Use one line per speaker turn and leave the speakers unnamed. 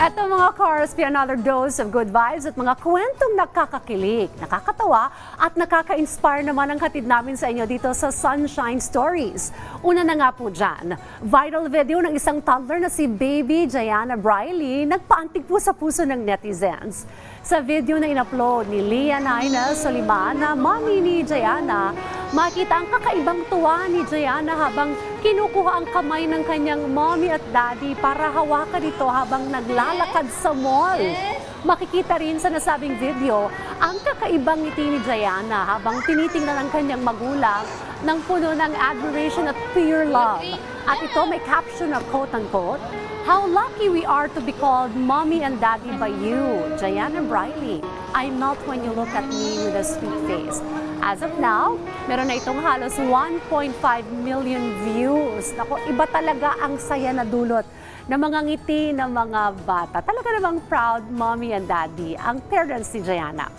Eto mga cars, another dose of good vibes at mga kwentong nakakakilig, nakakatawa at nakaka-inspire naman ang hatid namin sa inyo dito sa Sunshine Stories. Una na nga po dyan, viral video ng isang toddler na si baby Jayana Briley nagpaantig po sa puso ng netizens. Sa video na inupload ni Leah Naina Solimana, mami ni Jayana, makita ang kakaibang tuwa ni Jayana habang kinukuha ang kamay ng kanyang mommy at daddy para hawakan ito habang naglalakad sa mall. Makikita rin sa nasabing video ang kakaibang ngiti ni Jayana habang tinitingnan ang kanyang magulang ng puno ng admiration at pure love. At ito may caption na quote-unquote, How lucky we are to be called mommy and daddy by you, Jayana Briley. I melt when you look at me with a sweet face. As of now, meron na itong halos 1.5 million views. Nako, iba talaga ang saya na dulot ng mga ngiti ng mga bata. Talaga namang proud mommy and daddy ang parents ni Jayana.